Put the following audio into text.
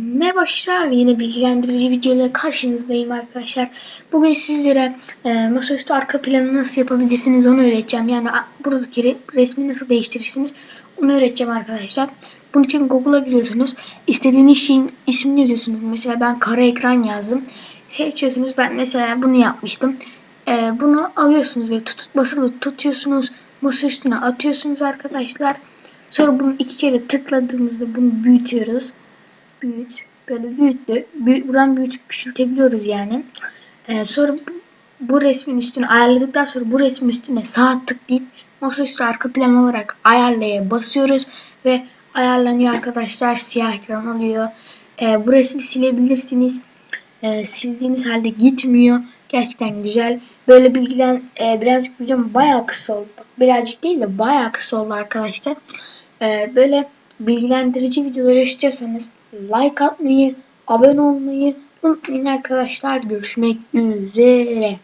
Merhaba arkadaşlar yine bilgilendirici videoyla karşınızdayım arkadaşlar. Bugün sizlere e, masaüstü arka planı nasıl yapabilirsiniz onu öğreteceğim. Yani buradaki re- resmi nasıl değiştirirsiniz onu öğreteceğim arkadaşlar. Bunun için Google'a giriyorsunuz. İstediğiniz şeyin ismini yazıyorsunuz. Mesela ben kara ekran yazdım. Seçiyorsunuz ben mesela bunu yapmıştım. E, bunu alıyorsunuz ve tut, basılı tutuyorsunuz. Masa üstüne atıyorsunuz arkadaşlar. Sonra bunu iki kere tıkladığımızda bunu büyütüyoruz büyüt. Böyle büyüttü. Büyü, buradan büyütüp küçültebiliyoruz yani. Ee, sonra bu, resmin üstüne ayarladıktan sonra bu resmin üstüne sağ tıklayıp masaüstü arka plan olarak ayarlaya basıyoruz ve ayarlanıyor arkadaşlar. Siyah ekran oluyor. Ee, bu resmi silebilirsiniz. Ee, sildiğiniz halde gitmiyor. Gerçekten güzel. Böyle bilgilen e, birazcık videom bayağı kısa oldu. Birazcık değil de bayağı kısa oldu arkadaşlar. Ee, böyle bilgilendirici videolar istiyorsanız like atmayı, abone olmayı unutmayın arkadaşlar. Görüşmek üzere.